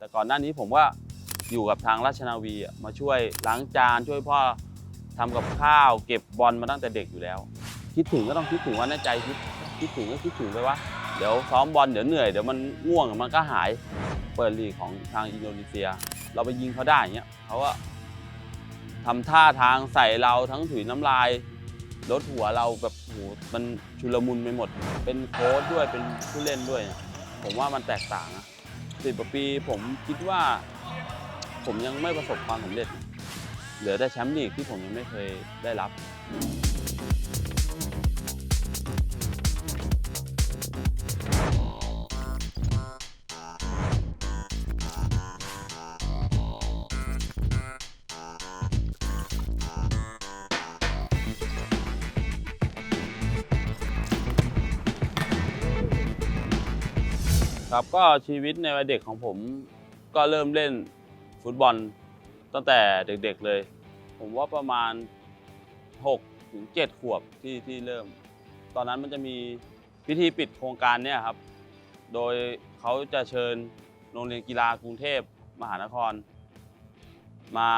แต่ก่อนหน้านี้ผมว่าอยู่กับทางราชนาวีมาช่วยล้างจานช่วยพ่อทำกับข้าว เก็บบอลมาตั้งแต่เด็กอยู่แล้ว คิดถึงก็ต้องคิดถึงว่าในใจคิดคิดถึงก็คิดถึงไปว่าเดี๋ยวซ้อมบอลเดี๋ยวเหนื่อยเดี๋ยวมันง่วงมันก็หายเปิดลีกของทางอินโดนีเซีย เราไปยิงเขาได้อย่างเงี้ยเขาก็ทำท่าทางใส่เราทั้งถุยน้ำลายลดหัวเราแบบโหมันชุลมุนไปหมด เป็นโค้ชด้วยเป็นผู้เล่นด้วยเนี่ยผมว่ามันแตกต่างนะ สิบกว่าปีผมคิดว่า ผมยังไม่ประสบความสำเร็จ เหลือแต่แชมป์ลีกที่ผมยังไม่เคยได้รับ ครับก็ชีวิตในวัยเด็กของผมก็เริ่มเล่นฟุตบอลตั้งแต่เด็กๆเลย ผมว่าประมาณ6ถึง7ขวบที่ที่เริ่ม ตอนนั้นมันจะมีพิธีปิดโครงการเนี่ยครับ โดยเขาจะเชิญโรงเรียนกีฬากรุงเทพมหานคร มา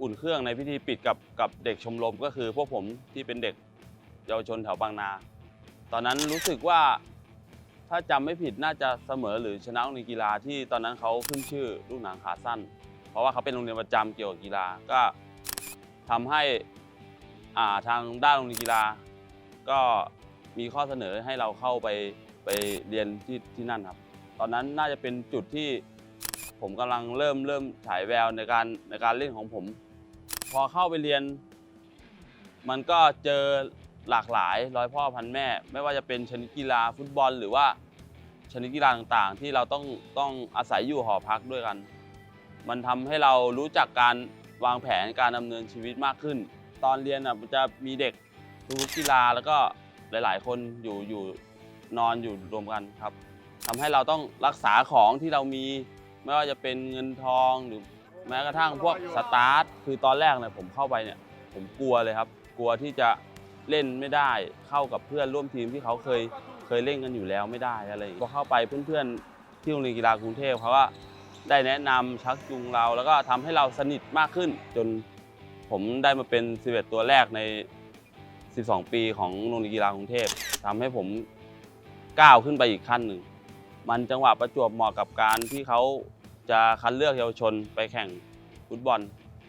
อุ่นเครื่องในพิธีปิดกับกับเด็กชมรมก็คือพวกผมที่เป็นเด็กเยาวชนแถวบางนา ตอนนั้นรู้สึกว่า ถ้าจำไม่ผิดน่าจะเสมอหรือชนะโรงเรียนกีฬาที่ตอนนั้นเขาขึ้นชื่อลูกหนังขาสั้น เพราะว่าเขาเป็นโรงเรียนประจำเกี่ยวกับกีฬาก็ทำให้อ่าทางด้านโรงเรียนกีฬา ก็มีข้อเสนอให้เราเข้าไปไปเรียนที่ที่นั่นครับ ตอนนั้นน่าจะเป็นจุดที่ผมกำลังเริ่มเริ่มฉายแววในการในการเล่นของผม พอเข้าไปเรียน มันก็เจอ หลากหลายร้อยพ่อพันแม่ ไม่ว่าจะเป็นชนิดกีฬาฟุตบอล หรือว่าชนิดกีฬาต่างๆ ที่เราต้องต้องอาศัยอยู่หอพักด้วยกัน มันทำให้เรารู้จักการวางแผนการดำเนินชีวิตมากขึ้น ตอนเรียนอะจะมีเด็กทุกกีฬาแล้วก็หลาย ๆ คนอยู่อยู่นอนอยู่รวมกันครับทำให้เราต้องรักษาของที่เรามี ไม่ว่าจะเป็นเงินทองหรือแม้กระทั่งพวกสตาร์ทคือตอนแรกเนี่ยผมเข้าไปเนี่ยผมกลัวเลยครับ กลัวที่จะ เล่นไม่ได้เข้ากับเพื่อนร่วมทีมที่เขาเคยเคยเล่นกันอยู่แล้วไม่ได้อะไรอย่างเข้าไปเพื่อนๆที่โรงเรียนกีฬากรุงเทพเขาก็ได้แนะนำชักจูงเรา แล้วก็ทำให้เราสนิทมากขึ้น จนผมได้มาเป็น 11 ตัวแรกใน 12 ปีของโรงเรียนกีฬากรุงเทพทำให้ผมก้าวขึ้นไปอีกขั้นหนึ่งมันจังหวะประจวบเหมาะกับการที่เขาจะคัดเลือกเยาวชนไปแข่งฟุตบอล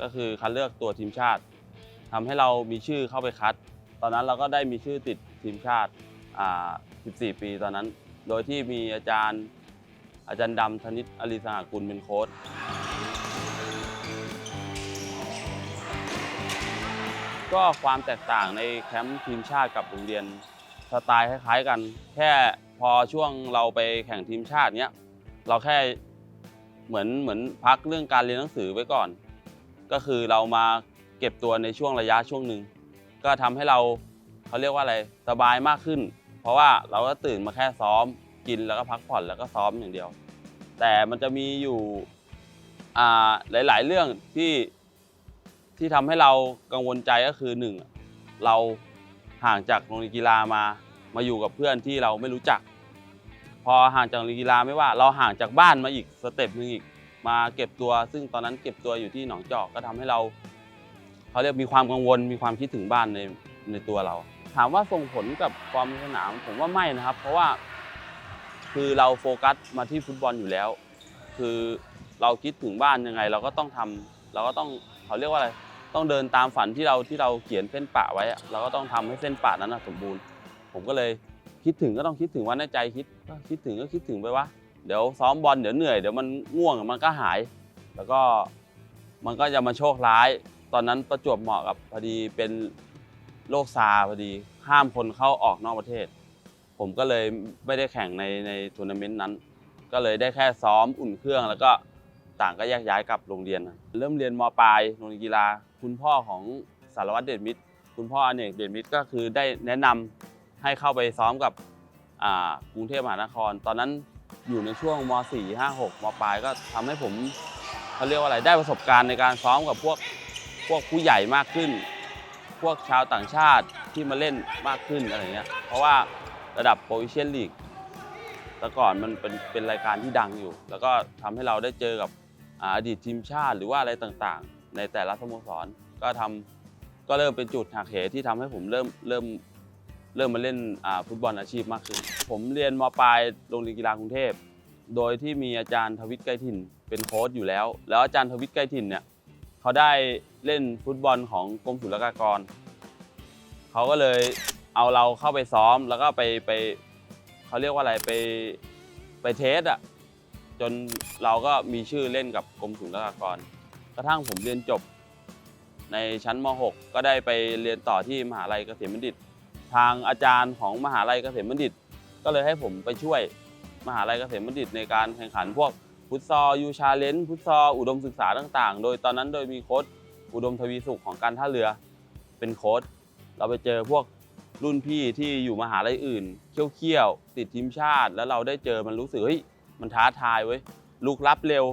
ก็คือคัดเลือกตัวทีมชาติทำให้เรามีชื่อเข้าไปคัด ตอนนั้นเราก็ได้มีชื่อติดทีมชาติ 14 ปีตอนนั้น โดยที่มีอาจารย์อาจารย์ดำธนิตอลีสหกุลเป็นโค้ชก็ความแตกต่างในแคมป์ทีมชาติกับโรงเรียนสไตล์คล้ายๆกัน แค่พอช่วงเราไปแข่งทีมชาติเนี้ยเราแค่เหมือนเหมือนพักเรื่องการเรียนหนังสือไว้ก่อน ก็คือเรามาเก็บตัวในช่วงระยะช่วงหนึ่ง ก็ทำให้เราเขาเรียกว่าอะไรสบายมากขึ้น เพราะว่าเราก็ตื่นมาแค่ซ้อมกินแล้วก็พักผ่อนแล้วก็ซ้อมอย่างเดียว แต่มันจะมีอยู่หลาย ๆ เรื่องที่ที่ทำให้เรากังวลใจก็คือหนึ่งเราห่างจากโรงเรียนกีฬามามาอยู่กับเพื่อนที่เราไม่รู้จัก พอห่างจากโรงเรียนกีฬาไม่ว่า เราห่างจากบ้านมาอีกสเต็ปหนึ่งอีกมาเก็บตัว ซึ่งตอนนั้นเก็บตัวอยู่ที่หนองจอกก็ทำให้เรา เขาเรียกมีความกังวลมีความคิดถึงบ้านในในตัวเรา ถามว่าส่งผลกับความสนามผมว่าไม่นะครับ เพราะว่าคือเราโฟกัสมาที่ฟุตบอลอยู่แล้ว คือเราคิดถึงบ้านยังไง เราก็ต้องทำเราก็ต้องเขาเรียกว่าอะไรต้องเดินตามฝันที่เราที่เราเขียนเส้นปะไว้ เราก็ต้องทำให้เส้นปะนั้นสมบูรณ์ ผมก็เลยคิดถึงก็ต้องคิดถึงว่าในใจคิดก็คิดถึงก็คิดถึงไปว่าเดี๋ยวซ้อมบอลเดี๋ยวเหนื่อยเดี๋ยวมันง่วงมันก็หาย แล้วก็มันก็จะมาโชคร้าย ตอนนั้นประจวบเหมาะกับพอดีเป็นโรคซาร์พอดีห้ามคนเข้าออกนอกประเทศ ผมก็เลยไม่ได้แข่งในในทัวร์นาเมนต์นั้น ก็เลยได้แค่ซ้อมอุ่นเครื่อง แล้วก็ต่างก็แยกย้ายกลับโรงเรียน เริ่มเรียนมปลายโรงเรียนกีฬา คุณพ่อของสารวัตรเดชมิตร คุณพ่ออเนกเดชมิตรก็คือได้แนะนำให้เข้าไปซ้อมกับกรุงเทพมหานคร ตอนนั้นอยู่ในช่วงม .4 5 6มปลายก็ทำให้ผมเขาเรียกว่าอะไรได้ประสบการณ์ในการซ้อมกับพวก พวกผู้ใหญ่มากขึ้น พวกชาวต่างชาติที่มาเล่นมากขึ้นอะไรเงี้ย เพราะว่าระดับโปรวิเชียนลีกแต่ก่อนมันเป็นเป็นรายการที่ดังอยู่ แล้วก็ทำให้เราได้เจอกับอดีตทีมชาติหรือว่าอะไรต่างๆ ในแต่ละสโมสรก็ทำก็เริ่มเป็นจุดหักเหที่ทำให้ผมเริ่มเริ่มเริ่มมาเล่นฟุตบอลอาชีพมากขึ้น ผมเรียนมปลายโรงเรียนกีฬากรุงเทพ โดยที่มีอาจารย์ทวิทย์ไกรถิ่นเป็นโค้ชอยู่แล้ว แล้วอาจารย์ทวิทย์ไกรถิ่นเนี่ยเขาได้ เล่นฟุตบอลของกรมศุลกากร เขาก็เลยเอาเราเข้าไปซ้อมแล้วก็ไปไปเขาเรียกว่าอะไรไปไปเทสอะจนเราก็มีชื่อเล่นกับกรมศุลกากร กระทั่งผมเรียนจบในชั้นม .6 ก็ได้ไปเรียนต่อที่มหาลัยเกษมบัณฑิต ทางอาจารย์ของมหาลัยเกษมบัณฑิต ก็เลยให้ผมไปช่วยมหาลัยเกษมบัณฑิตในการแข่งขันพวกฟุตซอลยูชาเลนฟุตซอลอุดมศึกษาต่าง ๆ โดยตอนนั้นโดยมีโค้ช อุดมทวีสุขของการท่าเรือเป็นโค้ชเราไปเจอพวกรุ่นพี่ที่อยู่มหาลัยอื่นเขี้ยวๆติดทีมชาติ แล้วเราได้เจอมันรู้สึกเฮ้ยมันท้าทายเว้ยลุกรับเร็ว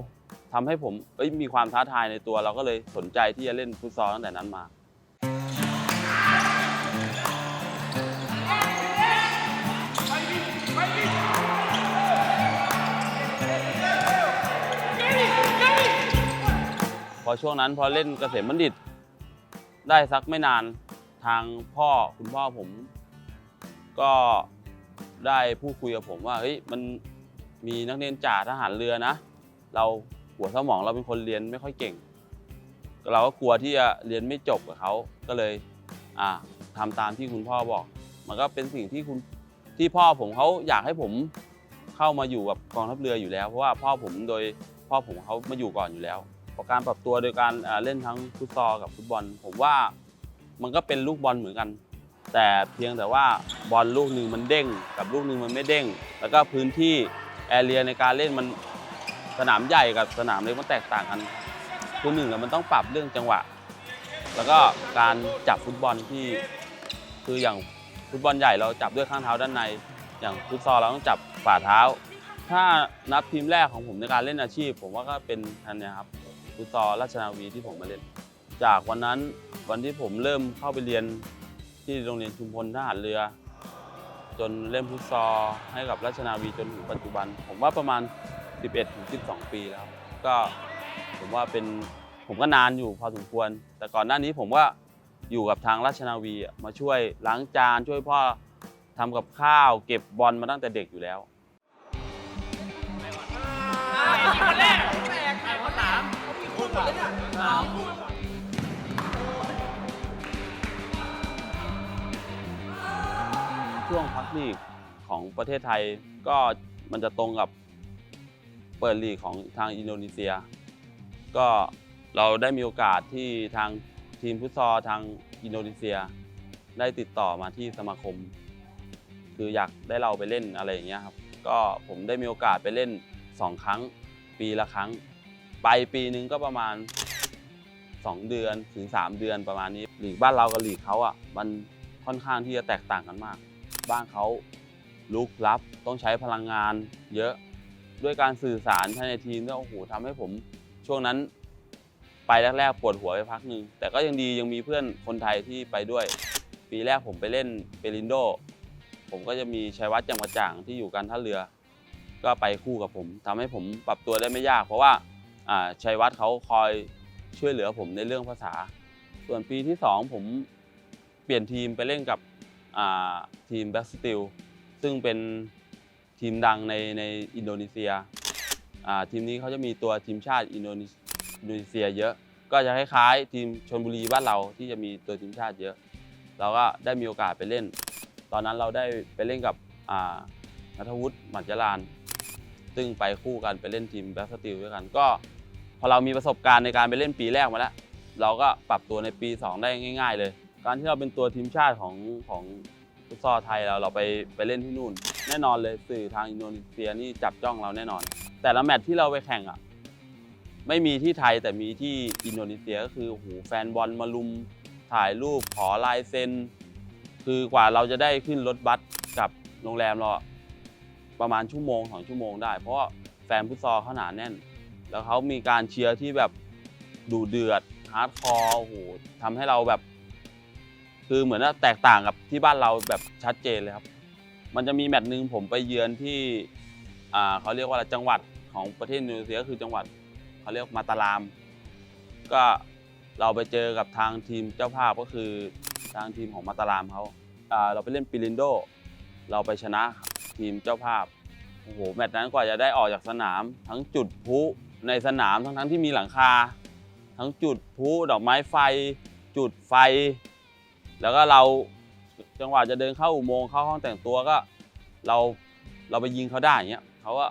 ทำให้ผมเอ้ยมีความท้าทายในตัวเราก็เลยสนใจที่จะเล่นฟุตซอลตั้งแต่นั้นมา พอช่วงนั้นพอเล่นเกษมบัณฑิต ได้สักไม่นานทางพ่อคุณพ่อผม ก็ได้พูดคุยกับผมว่าเฮ้ยมันมีนักเรียนจ่าทหารเรือนะ เราหัวสมองเราเป็นคนเรียนไม่ค่อยเก่ง เราก็กลัวที่จะเรียนไม่จบกับเขาก็เลยอ่าทำตามที่คุณพ่อบอก มันก็เป็นสิ่งที่คุณที่พ่อผมเขาอยากให้ผมเข้ามาอยู่กับกองทัพเรืออยู่แล้ว เพราะว่าพ่อผมโดยพ่อผมเขามาอยู่ก่อนอยู่แล้ว การปรับตัวโดยการเล่นทั้งฟุตซอลกับฟุตบอล ผมว่ามันก็เป็นลูกบอลเหมือนกัน แต่เพียงแต่ว่าบอลลูกหนึ่งมันเด้ง กับลูกหนึ่งมันไม่เด้ง แล้วก็พื้นที่แอเรียในการเล่นมันสนามใหญ่กับสนามเล็กมันแตกต่างกันคือหนึ่งมันต้องปรับเรื่องจังหวะ แล้วก็การจับฟุตบอลที่คืออย่างฟุตบอลใหญ่เราจับด้วยข้างเท้าด้านใน อย่างฟุตซอลเราต้องจับฝ่าเท้า ถ้านับทีมแรกของผมในการเล่นอาชีพ ผมว่าก็เป็นทันเนี้ครับ ฟุตซอลราชนาวีที่ผมมาเล่น จากวันนั้นวันที่ผมเริ่มเข้าไปเรียนที่โรงเรียนชุมพลทหารเรือ จนเล่นฟุตซอลให้กับราชนาวีจนถึงปัจจุบัน ผมว่าประมาณ 11ถึง12 ปีแล้ว ก็ผมว่าเป็นผมก็นานอยู่พอสมควร แต่ก่อนหน้านี้ผมว่าอยู่กับทางราชนาวีมาช่วยล้างจานช่วยพ่อทำกับข้าว เก็บบอลมาตั้งแต่เด็กอยู่แล้ว วงพักลีกของประเทศไทยก็มันจะตรงกับเปิดลีกของทางอินโดนีเซีย ก็เราได้มีโอกาสที่ทางทีมฟุตซอลทางอินโดนีเซีย ได้ติดต่อมาที่สมาคม คืออยากได้เราไปเล่นอะไรอย่างเงี้ยครับก็ผมได้มีโอกาสไปเล่น 2 ครั้ง ปีละครั้ง ไปปีนึงก็ประมาณ 2 เดือนถึง 3 เดือนประมาณนี้ลีกบ้านเรากับลีกเขาอะมันค่อนข้างที่จะแตกต่างกันมาก บ้านเขาลุกลับต้องใช้พลังงานเยอะด้วยการสื่อสารภายในทีมเนี่ยโอ้โหทำให้ผมช่วงนั้นไปแรกๆปวดหัวไปพักหนึ่งแต่ก็ยังดียังมีเพื่อนคนไทยที่ไปด้วย ปีแรกผมไปเล่นเปรินโด ผมก็จะมีชัยวัฒน์จำกระจ่างที่อยู่การท่าเรือ ก็ไปคู่กับผมทำให้ผมปรับตัวได้ไม่ยาก เพราะว่าชัยวัฒน์เขาคอยช่วยเหลือผมในเรื่องภาษา ส่วนปีที่สองผมเปลี่ยนทีมไปเล่นกับ ทีมแบ็กสติลซึ่งเป็นทีมดังในในอินโดนีเซียทีมนี้เขาจะมีตัวทีมชาติอินโดนีอินโดนีเซียเยอะ ก็จะคล้ายๆทีมชนบุรีบ้านเราที่จะมีตัวทีมชาติเยอะ เราก็ได้มีโอกาสไปเล่น ตอนนั้นเราได้ไปเล่นกับนัทวุฒิหมัจจราน ซึ่งไปคู่กันไปเล่นทีมแบ็กสติลด้วยกัน ก็พอเรามีประสบการณ์ในการไปเล่นปีแรกมาแล้ว เราก็ปรับตัวในปี 2 ได้ง่าย ๆเลย การที่เราเป็นตัวทีมชาติของของฟุตซอลไทยเราเราไปไปเล่นที่นู่น แน่นอนเลยสื่อทางอินโดนีเซียนี่จับจ้องเราแน่นอน แต่ละแมตช์ที่เราไปแข่งอะไม่มีที่ไทยแต่มีที่อินโดนีเซียก็คือโอ้โหแฟนบอลมาลุมถ่ายรูปขอลายเซ็นคือกว่าเราจะได้ขึ้นรถบัสกับโรงแรมเราประมาณชั่วโมงสองชั่วโมงได้ เพราะแฟนฟุตซอลเขาหนาแน่น แล้วเขามีการเชียร์ที่แบบดูเดือดฮาร์ดคอร์โหทำให้เราแบบ คือเหมือนว่าแตกต่างกับที่บ้านเราแบบชัดเจนเลยครับ มันจะมีแมตช์หนึ่งผมไปเยือนที่อ่าเขาเรียกว่าอะไรจังหวัดของประเทศอินโดนีเซียก็คือจังหวัดเขาเรียกมาตาราม ก็เราไปเจอกับทางทีมเจ้าภาพก็คือทางทีมของมาตารามเขาอ่าเราไปเล่นปิลินโด เราไปชนะทีมเจ้าภาพโอ้โหแมตช์นั้นกว่าจะได้ออกจากสนาม ทั้งจุดพลุในสนามทั้งทั้งที่มีหลังคา ทั้งจุดพลุดอกไม้ไฟ จุดไฟ แล้วก็เราจังหวะจะเดินเข้าอุโมงค์เข้าห้องแต่งตัวก็เราเราไปยิงเขาได้อย่างเงี้ยเขาก็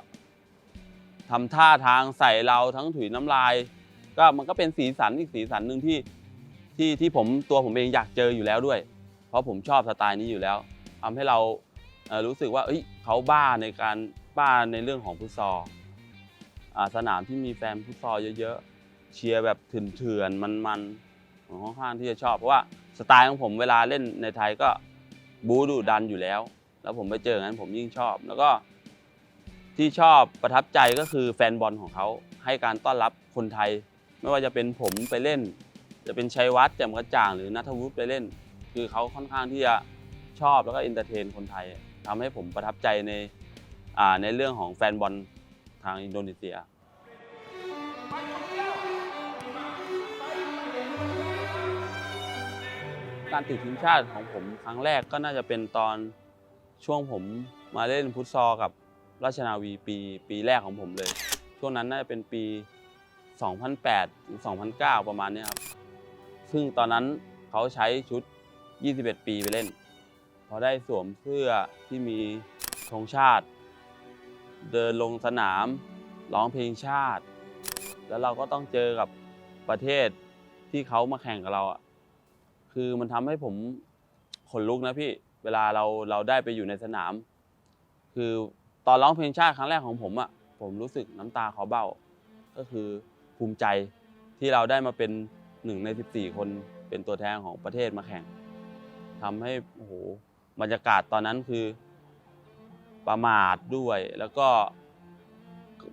ทำท่าทางใส่เราทั้งถุยน้ำลาย ก็มันก็เป็นสีสันอีกสีสันหนึ่งที่ที่ที่ผมตัวผมเองอยากเจออยู่แล้วด้วย เพราะผมชอบสไตล์นี้อยู่แล้วทำให้เรารู้สึกว่าเอ้ยเขาบ้าในการบ้าในเรื่องของฟุตซอลสนามที่มีแฟนฟุตซอลเยอะๆเชียร์แบบเถื่อนๆมันๆ ผมค่อนข้างที่จะชอบ เพราะว่าสไตล์ของผมเวลาเล่นในไทยก็บู๊ดุดันอยู่แล้ว แล้วผมไปเจออย่างนั้นผมยิ่งชอบ แล้วก็ที่ชอบประทับใจก็คือแฟนบอลของเขาให้การต้อนรับคนไทย ไม่ว่าจะเป็นผมไปเล่น จะเป็นชัยวัฒน์แจ่มกระจ่างหรือนัทวุฒิไปเล่น คือเขาค่อนข้างที่จะชอบแล้วก็เอนเตอร์เทนคนไทยทำให้ผมประทับใจในในเรื่องของแฟนบอลทางอินโดนีเซีย การติดทีมชาติของผมครั้งแรกก็น่าจะเป็นตอนช่วงผมมาเล่นฟุตซอลกับราชนาวีปีปีแรกของผมเลย ช่วงนั้นน่าจะเป็นปี 2008ถึง2009 ประมาณนี้ครับ ซึ่งตอนนั้นเขาใช้ชุด 21 ปีไปเล่น พอได้สวมเสื้อที่มีธงชาติ เดินลงสนามร้องเพลงชาติ แล้วเราก็ต้องเจอกับประเทศที่เขามาแข่งกับเราอะ คือมันทำให้ผมขนลุกนะพี่ เวลาเราเราได้ไปอยู่ในสนาม คือตอนร้องเพลงชาติครั้งแรกของผมอะ่ะผมรู้สึกน้ำตาคลอเบ้า ก็คือภูมิใจที่เราได้มาเป็นหนึ่งใน 14 คนเป็นตัวแทนของประเทศมาแข่งทำให้โอ้โหบรรยากาศตอนนั้นคือประมาทด้วยแล้วก็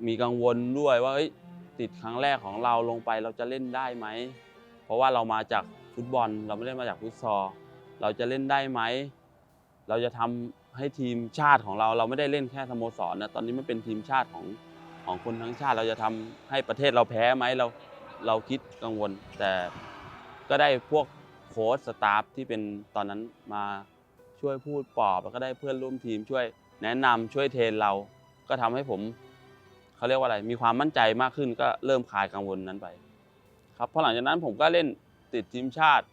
มีกังวลด้วยว่าติดครั้งแรกของเราลงไปเราจะเล่นได้ไหม เพราะว่าเรามาจาก ฟุตบอล เราไม่ได้มาจากฟุตซอลเราจะเล่นได้ไหม เราจะทำให้ทีมชาติของเราเราไม่ได้เล่นแค่สโมสรนะตอนนี้มันเป็นทีมชาติของของคนทั้งชาติ เราจะทำให้ประเทศเราแพ้ไหมเราเราคิดกังวล แต่ก็ได้พวกโค้ชสตาฟที่เป็นตอนนั้นมาช่วยพูดปลอบแล้วก็ได้เพื่อนร่วมทีมช่วยแนะนำช่วยเทรนเราก็ทำให้ผมเขาเรียกว่าอะไร มีความมั่นใจมากขึ้นก็เริ่มคลายกังวลนั้นไป ครับพอหลังจากนั้นผมก็เล่น ติดทีมชาติ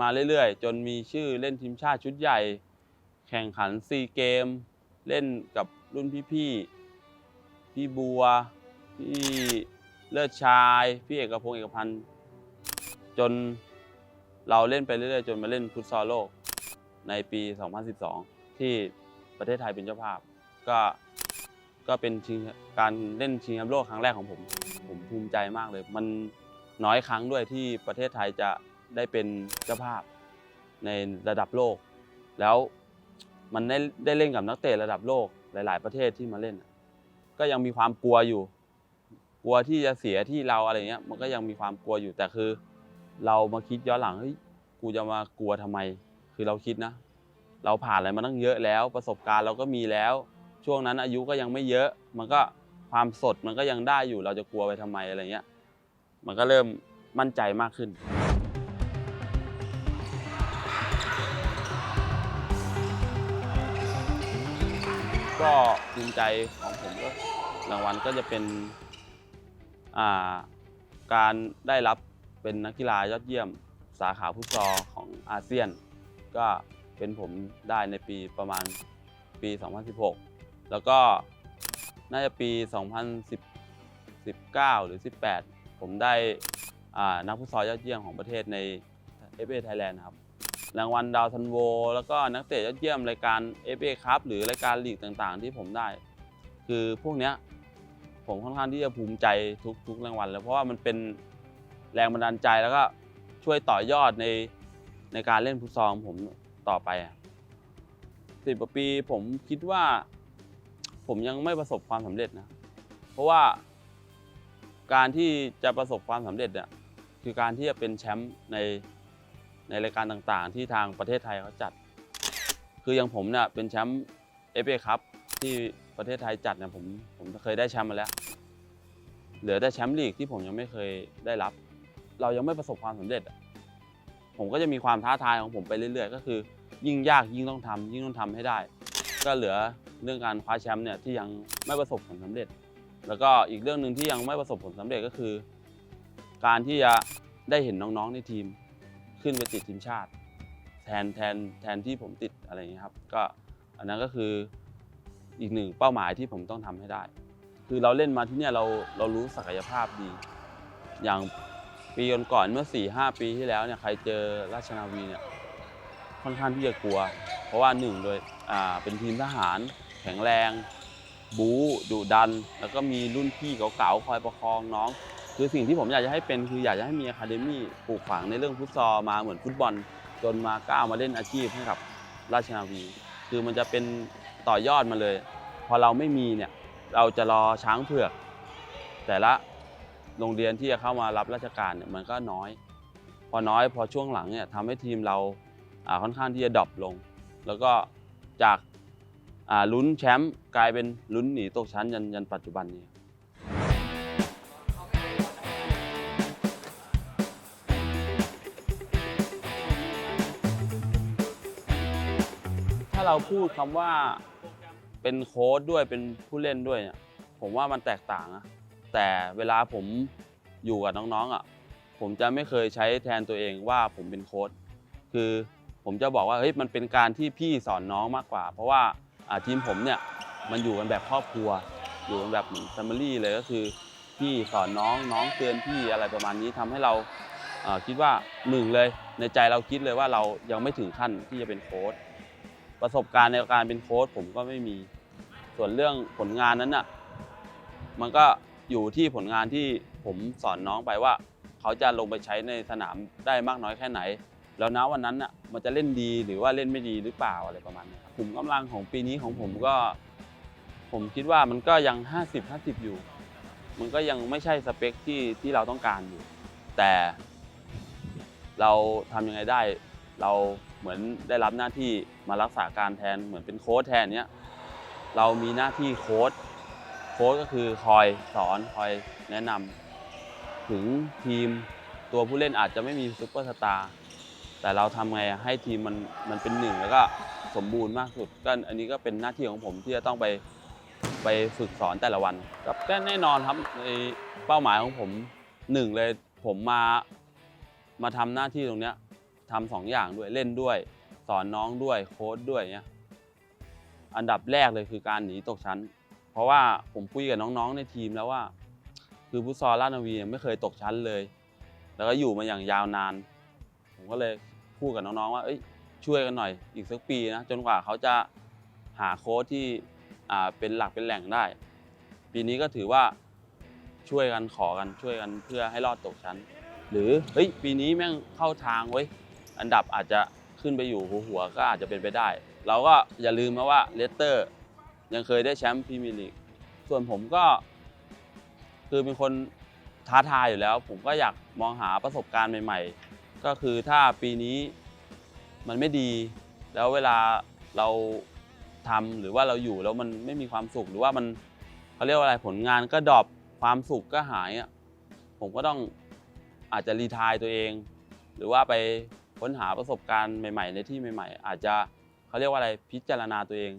มาเรื่อยๆ จนมีชื่อเล่นทีมชาติชุดใหญ่ แข่งขันซีเกม เล่นกับรุ่นพี่ๆ พี่บัว พี่เลิศชาย พี่เอกพงศ์เอกพันธ์จนเราเล่นไปเรื่อยๆ จนมาเล่นฟุตซอลโลกในปี 2012 ที่ประเทศไทยเป็นเจ้าภาพ ก็ก็เป็นการเล่นชิงแชมป์โลกครั้งแรกของผม ผมภูมิใจมากเลยมัน น้อยครั้งด้วยที่ประเทศไทยจะได้เป็นเจ้าภาพในระดับโลก แล้วมันได้ได้เล่นกับนักเตะระดับโลกหลาย ๆ ประเทศที่มาเล่น ก็ยังมีความกลัวอยู่ กลัวที่จะเสียที่เราอะไรเงี้ย มันก็ยังมีความกลัวอยู่แต่คือ เรามาคิดย้อนหลังเฮ้ยกูจะมากลัวทำไม คือเราคิดนะ เราผ่านอะไรมาตั้งเยอะแล้ว ประสบการณ์เราก็มีแล้ว ช่วงนั้นอายุก็ยังไม่เยอะ มันก็ความสดมันก็ยังได้อยู่ เราจะกลัวไปทำไมอะไรเงี้ย มันก็เริ่มมั่นใจมากขึ้น ก็ภูมิใจของผมก็รางวัลก็จะเป็นาการได้รับเป็นนักกีฬายอดเยี่ยมสาขาฟุตซอลของอาเซียน ก็เป็นผมได้ในปีประมาณปี 2016 แล้วก็น่าจะปี 2019 หรือ 18 ผมได้นักฟุตซอลยอดเยี่ยมของประเทศใน FA Thailand นครับรางวัลดาวซันโว แล้วก็นักเตะยอดเยี่ยมรายการ FA ครับหรือรายการลีกต่างๆ ที่ผมได้ คือพวกเนี้ยผมค่อนข้างที่จะภูมิใจทุกทุกรางวัลเลยเพราะว่ามันเป็นแรงบันดาลใจแล้วก็ช่วยต่อยอดในในการเล่นฟุตซอลของผมต่อไปสิบกว่าปีผมคิดว่า ผมยังไม่ประสบความสำเร็จนะ เพราะว่า การที่จะประสบความสำเร็จเนี่ยคือการที่จะเป็นแชมป์ในในรายการต่างๆ ที่ทางประเทศไทยเขาจัด คืออย่างผมเนี่ยเป็นแชมป์เอฟเอคัพที่ประเทศไทยจัดเนี่ยผมผมเคยได้แชมป์มาแล้ว เหลือแต่แชมป์ลีกที่ผมยังไม่เคยได้รับ เรายังไม่ประสบความสำเร็จ ผมก็จะมีความท้าทายของผมไปเรื่อยๆ ก็คือ ยิ่งยากยิ่งต้องทำยิ่งต้องทำให้ได้ ก็เหลือเรื่องการคว้าแชมป์เนี่ยที่ยังไม่ประสบผลสำเร็จ แล้วก็อีกเรื่องหนึ่งที่ยังไม่ประสบผลสำเร็จก็คือ การที่จะได้เห็นน้องๆในทีม ขึ้นไปติดทีมชาติ แทนแทนแทนที่ผมติดอะไรอย่างเงี้ครับ ก็อันนั้นก็คืออีกหนึ่งเป้าหมายที่ผมต้องทำให้ได้ คือเราเล่นมาที่เนี่ยเราเรารู้ศักยภาพดี อย่างปีก่อนเมื่อ4ี่หปีที่แล้วเนี่ยใครเจอราชนาวีเนี่ยค่อนข้างที่จะกลัว เพราะว่าหนึ่งเลยอ่าเป็นทีมทหารแข็งแรง บู๊ดุดัน แล้วก็มีรุ่นพี่เก่าๆคอยประคองน้อง คือสิ่งที่ผมอยากจะให้เป็นคืออยากจะให้มีอะคาเดมี่ปลูกฝังในเรื่องฟุตซอลมาเหมือนฟุตบอล จนมาก้าวมาเล่นอาชีพให้กับราชนาวี คือมันจะเป็นต่อยอดมาเลย พอเราไม่มีเนี่ยเราจะรอช้างเผือก แต่ละโรงเรียนที่จะเข้ามารับราชการเนี่ยมันก็น้อย พอน้อยพอช่วงหลังเนี่ยทำให้ทีมเราค่อนข้างที่จะดรอปลง แล้วก็จาก ลุ้นแชมป์กลายเป็นลุ้นหนีตกชั้นยันยันปัจจุบันนี้ถ้าเราพูดคำว่าเป็นโค้ดด้วยเป็นผู้เล่นด้วยเนี่ยผมว่ามันแตกต่างนะแต่เวลาผมอยู่กับน้องๆอะผมจะไม่เคยใช้แทนตัวเองว่าผมเป็นโค้ดคือผมจะบอกว่าเฮ้ยมันเป็นการที่พี่สอนน้องมากกว่า เพราะว่าอ่า ทีมผมเนี่ยมันอยู่กันแบบครอบครัว อยู่กันแบบเหมือนแฟมิลี่เลยก็คือพี่สอนน้องน้องเตือนพี่อะไรประมาณนี้ทำให้เราคิดว่าหนึ่งเลยในใจเราคิดเลยว่าเรายังไม่ถึงขั้นที่จะเป็นโค้ดประสบการณ์ในการเป็นโค้ชผมก็ไม่มี ส่วนเรื่องผลงานนั้นน่ะมันก็อยู่ที่ผลงานที่ผมสอนน้องไปว่า เขาจะลงไปใช้ในสนามได้มากน้อยแค่ไหน แล้วนะวันนั้นน่ะมันจะเล่นดีหรือว่าเล่นไม่ดีหรือเปล่าอะไรประมาณนี้ ครับผมกำลังของปีนี้ของผมก็ ผมคิดว่ามันก็ยัง 50 50 อยู่ มันก็ยังไม่ใช่สเปคที่ที่เราต้องการอยู่ แต่เราทำยังไงได้ เราเหมือนได้รับหน้าที่มารักษาการแทนเหมือนเป็นโค้ชแทนเนี้ยเรามีหน้าที่โค้ชโค้ชก็คือคอยสอนคอยแนะนำถึงทีมตัวผู้เล่นอาจจะไม่มีซุปเปอร์สตาร์แต่เราทำไงให้ทีมมันมันเป็นหนึ่งแล้วก็ สมบูรณ์มากสุดก็อันนี้ก็เป็นหน้าที่ของผมที่จะต้องไปไปฝึกสอนแต่ละวันครับก็แน่นอนครับในเป้าหมายของผมหนึ่งเลยผมมามาทำหน้าที่ตรงเนี้ยทำสองอย่างด้วยเล่นด้วย สอนน้องด้วยโค้ดด้วยเนี่ยอันดับแรกเลยคือการหนีตกชั้น เพราะว่าผมคุยกับน้องๆในทีมแล้วว่า คือฟุตซอลราชนาวีไม่เคยตกชั้นเลย แล้วก็อยู่มาอย่างยาวนาน ผมก็เลยพูดกับน้องๆว่าเอ้ย ช่วยกันหน่อยอีกสักปีนะจนกว่าเขาจะหาโค้ชที่เป็นหลักเป็นแหล่งได้ ปีนี้ก็ถือว่าช่วยกันขอกันช่วยกันเพื่อให้รอดตกชั้น หรือเฮ้ยปีนี้แม่งเข้าทางเว้ยอันดับอาจจะขึ้นไปอยู่หัวหัวก็อาจจะเป็นไปได้ เราก็อย่าลืมนะว่าเลสเตอร์ยังเคยได้แชมป์พรีเมียร์ลีกส่วนผมก็ คือเป็นคนท้าทายอยู่แล้ว ผมก็อยากมองหาประสบการณ์ใหม่ ๆ ก็คือถ้าปีนี้ มันไม่ดี แล้วเวลาเราทำหรือว่าเราอยู่แล้วมันไม่มีความสุขหรือว่ามันเขาเรียกว่าอะไรผลงานก็ดรอปความสุขก็หายอะผมก็ต้องอาจจะรีทายตัวเอง หรือว่าไปค้นหาประสบการณ์ใหม่ ๆ ในที่ใหม่ ๆ อาจจะเขาเรียกว่าอะไรพิจารณาตัวเอง